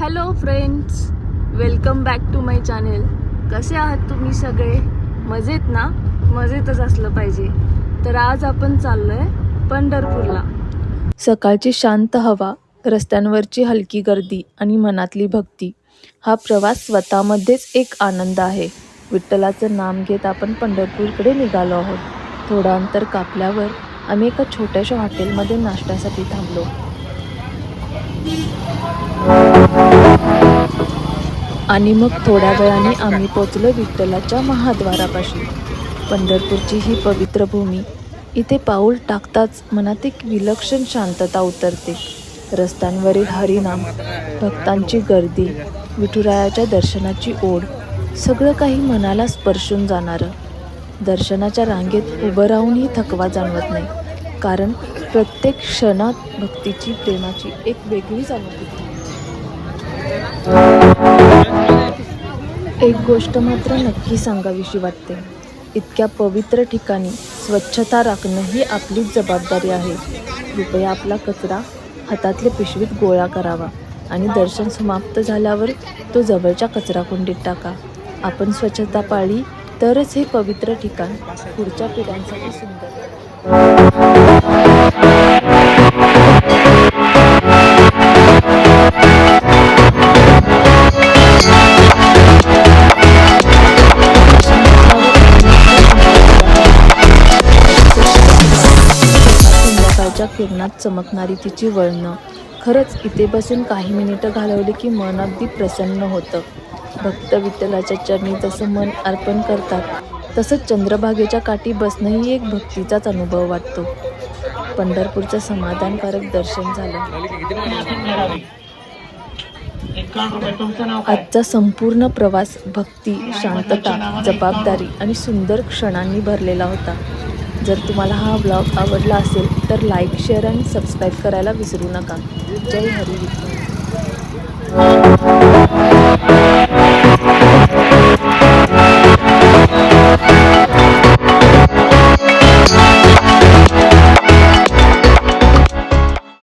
Hello friends welcome back to my channel कसे आहात तुम्ही सगळे? मजेत ना? मजेतच असलं पाहिजे. तर आज आपण चाललो आहे पंढरपूरला. सकाळची शांत हवा रस्त्यांवरची हलकी गर्दी आणि मनातली भक्ती हा प्रवास स्वतःमध्येच एक आनंद आहे. विठ्ठलाचं नाम घेत आपण पंढरपूरकडे निघालो आहोत. थोडं अंतर कापल्यावर आम्ही एका छोट्याशा हॉटेलमध्ये नाश्त्यासाठी थांबलो. आणि मग थोड्या वेळाने आम्ही पोचलो विठ्ठलाच्या महाद्वारापाशी. पंढरपूरची ही पवित्र भूमी. इथे पाऊल टाकताच मनात एक विलक्षण शांतता उतरते. रस्त्यांवरील हरिनाम भक्तांची गर्दी विठुरायाच्या दर्शनाची ओढ सगळं काही मनाला स्पर्शून जाणारं. दर्शनाच्या रांगेत उभं राहूनही थकवा जाणवत नाही. कारण प्रत्येक क्षणात भक्तीची प्रेमाची एक वेगळीच अनुभूती एक गोष्ट मात्र नक्की सांगावीशी वाटते. इतक्या पवित्र ठिकाणी स्वच्छता राखणं ही आपलीच जबाबदारी आहे. कृपया आपला कचरा हातातल्या पिशवीत गोळा करावा आणि दर्शन समाप्त झाल्यावर तो जवळच्या कचरा कुंडीत टाका. आपण स्वच्छता पाळली तरच हे पवित्र ठिकाण पुढच्या पिढ्यांसाठी सुंदर. सूर्याच्या किरणात चमकणारी तिची वळणं. खरंच इथे बसून काही मिनिटं घालवली की मन अगदी प्रसन्न होतं. भक्त विठ्ठलाच्या चरणी जसं मन अर्पण करतात तसंच चंद्रभागेच्या काठी बसणंही एक भक्तीचाच अनुभव वाटतो. पंढरपूरचं समाधानकारक दर्शन झालं. आजचा संपूर्ण प्रवास भक्ती शांतता जबाबदारी आणि सुंदर क्षणांनी भरलेला होता. जर तुम्हाला हा ब्लॉग आवडला असेल तर लाईक शेअर आणि सबस्क्राईब करायला विसरू नका. जय हरी